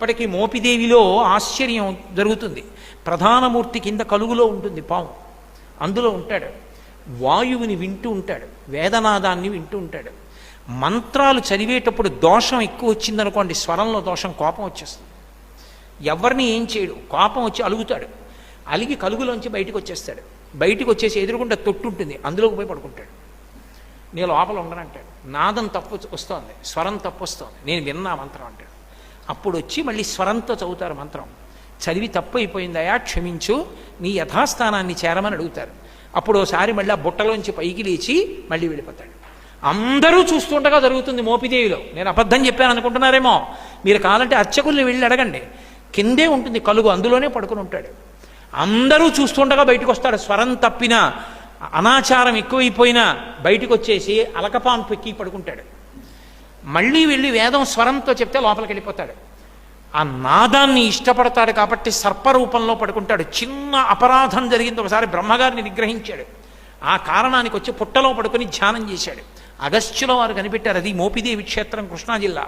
ఇప్పటికీ మోపిదేవిలో ఆశ్చర్యం జరుగుతుంది. ప్రధానమూర్తి కింద కలుగులో ఉంటుంది పాము. అందులో ఉంటాడు. వాయువుని వింటూ ఉంటాడు. వేదనాదాన్ని వింటూ ఉంటాడు. మంత్రాలు చదివేటప్పుడు దోషం ఎక్కువ వచ్చిందనుకోండి స్వరంలో దోషం కోపం వచ్చేస్తుంది. ఎవరిని ఏం చేయడు. కోపం వచ్చి అలుగుతాడు. అలిగి కలుగులోంచి బయటకు వచ్చేస్తాడు. బయటకు వచ్చేసి ఎదురుకుండా తొట్టు ఉంటుంది. అందులోకి పోయి పడుకుంటాడు. నేను లోపల ఉండనంటాడు. నాదం తప్పు వస్తోంది. స్వరం తప్పు వస్తోంది. నేను విన్నా మంత్రం అంటాడు. అప్పుడు వచ్చి మళ్ళీ స్వరంతో చదువుతారు మంత్రం. చదివి తప్పు అయిపోయిందయా క్షమించు. నీ యథాస్థానాన్ని చేరమని అడుగుతారు. అప్పుడు ఒకసారి మళ్ళీ ఆ బుట్టలోంచి పైకి లేచి మళ్ళీ వెళ్ళిపోతాడు. అందరూ చూస్తుండగా జరుగుతుంది మోపిదేవిలో. నేను అబద్ధం చెప్పాను అనుకుంటున్నారేమో? మీరు కావాలంటే అర్చకుల్ని వెళ్ళి అడగండి. కిందే ఉంటుంది కలుగు అందులోనే పడుకుని ఉంటాడు. అందరూ చూస్తుండగా బయటకు వస్తాడు స్వరం తప్పినా అనాచారం ఎక్కువైపోయినా బయటకు వచ్చేసి అలకపాన్ పెక్కి పడుకుంటాడు. మళ్ళీ వెళ్ళి వేదం స్వరంతో చెప్తే లోపలికి వెళ్ళిపోతాడు. ఆ నాదాన్ని ఇష్టపడతాడు కాబట్టి సర్పరూపంలో పడుకుంటాడు. చిన్న అపరాధం జరిగింది. ఒకసారి బ్రహ్మగారిని నిగ్రహించాడు ఆ కారణానికి వచ్చి పుట్టలో పడుకొని ధ్యానం చేశాడు. అగస్త్యుల వారు కనిపెట్టారు. అది మోపిదేవి క్షేత్రం కృష్ణా జిల్లా.